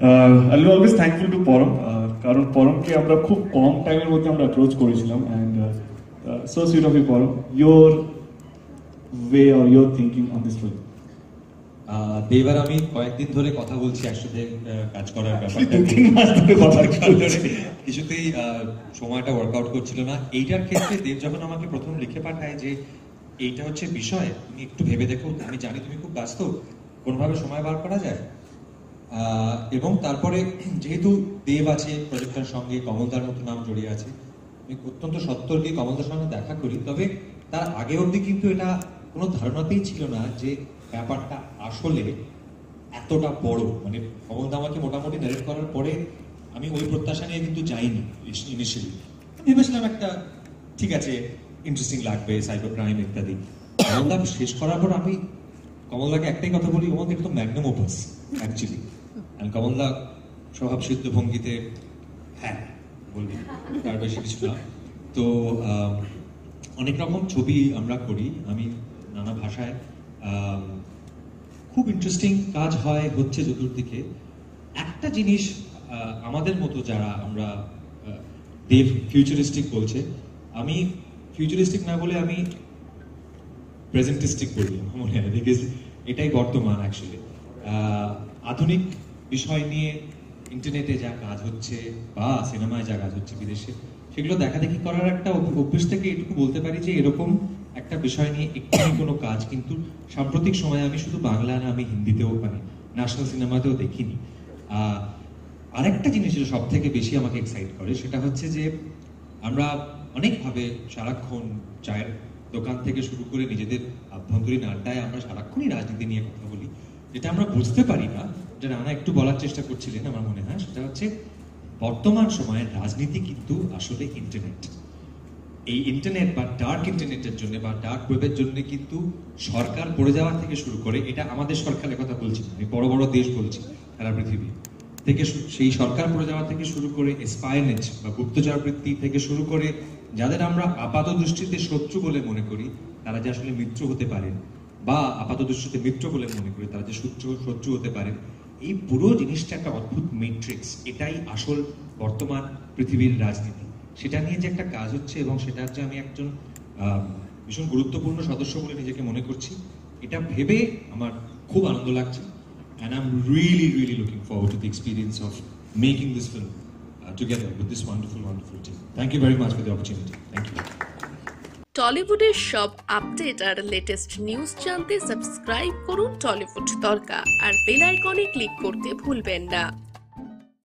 I always thankful to পরম কারণ পরমকে আমরা খুব কম টাইমের মধ্যে আমরা অ্যাপ্রোচ করেছিলাম and so sweet of you Param your way or your thinking on this film আমি কয়েকদিন ধরে কথা বলছি একসাথে কাজ করার কথা কিছুতেই আহ, সময়টা ওয়ার্কআউট করছিল না। এইটার ক্ষেত্রে দেব যখন আমাকে প্রথম লিখে পাঠায় যে এইটা হচ্ছে বিষয় তুমি একটু ভেবে দেখো। আমি জানি তুমি খুব ব্যস্ত। কোনোভাবে সময় বার করা যায়? এবং তারপরে যেহেতু দেব আছে প্রজেক্টের সঙ্গে কমলদার মতো নাম জড়িয়ে আছে, আমি অত্যন্ত সত্তর গিয়ে কমলদার সঙ্গে দেখা করি, তবে তার আগে অবধি কিন্তু এটা কোনো ধারণাতেই ছিল না যে ব্যাপারটা আসলে এতটা বড়। মানে কমলদা আমাকে মোটামুটি নারেট করার পরে আমি ওই প্রত্যাশা নিয়ে কিন্তু যাইনি ইনিশিয়ালি ভেবেছিলাম একটা ঠিক আছে ইন্টারেস্টিং লাগবে সাইবার ক্রাইম ইত্যাদি। কমলদা শেষ করার পর আমি কমলদাকে একটাই কথা বলি ওমাকে একদম ম্যাগনাম ওপাস অ্যাকচুয়ালি কমলদা ভঙ্গিতে হ্যাঁ বলবি, তার বেশি কিছু না। তো অনেক রকম ছবি আমরা করি। আমি নানা ভাষায় খুব ইন্টারেস্টিং কাজ হয়, হচ্ছে চতুর্দিকে। একটা জিনিস আমাদের মতো যারা আমরা দেব ফিউচারিস্টিক বলছে, আমি ফিউচারিস্টিক না বলে আমি প্রেজেন্টিস্টিক বলি মনে হয় বিকজ এটাই বর্তমান অ্যাকচুয়ালি আধুনিক বিষয় নিয়ে ইন্টারনেটে যা কাজ হচ্ছে বা সিনেমায় যা কাজ হচ্ছে বিদেশে, সেগুলো দেখাদেখি করার একটা অভ- অভ্যেস থেকে এটুকু বলতে পারি যে এরকম একটা বিষয় নিয়ে একটুখানি কোনো কাজ কিন্তু সাম্প্রতিক সময়ে আমি শুধু বাংলা না, আমি হিন্দিতেও মানে ন্যাশনাল সিনেমাতেও দেখিনি। আরেকটা জিনিস যেটা সব থেকে বেশি আমাকে এক্সাইট করে সেটা হচ্ছে যে আমরা অনেকভাবে সারাক্ষণ চায়ের দোকান থেকে শুরু করে নিজেদের আভ্যন্তরীণ আড্ডায় আমরা সারাক্ষণই রাজনীতি নিয়ে কথা বলি। যেটা আমরা বুঝতে পারি না, যেটা রানা একটু বলার চেষ্টা করছিলেন আমার মনে হয়, সেটা হচ্ছে বর্তমান সময়ে রাজনীতি কিন্তু আসলে ইন্টারনেট এই ইন্টারনেট বা ডার্ক ইন্টারনেটের জন্য বা ডার্ক ওয়েবের জন্য কিন্তু সরকার পড়ে যাওয়া থেকে শুরু করে, এটা আমাদের সরকারের কথা বলছি আমি বড় বড় দেশ বলছি, সারা পৃথিবী থেকে সেই সরকার পড়ে যাওয়া থেকে শুরু করে স্পাইনেজ বা গুপ্তচর বৃত্তি থেকে শুরু করে, যাদের আমরা আপাত দৃষ্টিতে শত্রু বলে মনে করি, তারা যে আসলে মিত্র হতে পারেন বা আপাত দৃষ্টিতে মিত্র বলে মনে করি তারা যে শত্রু শত্রু হতে পারে এই পুরো জিনিসটা একটা অদ্ভুত মেট্রিক্স এটাই আসল বর্তমান পৃথিবীর রাজনীতি সেটা নিয়ে যে একটা কাজ হচ্ছে এবং সেটার যে আমি একজন ভীষণ গুরুত্বপূর্ণ সদস্য বলে নিজেকে মনে করছি এটা ভেবে আমার খুব আনন্দ লাগছে and I'm really, really looking looking to the experience of making this film uh, together with this wonderful, wonderful team. Thank you very much for the opportunity. টলিউডের সব আপডেট আর লেটেস্ট নিউজ জানতে সাবস্ক্রাইব করুন টলিউড তরকা আর bell আইকনে click করতে ভুলবেন না।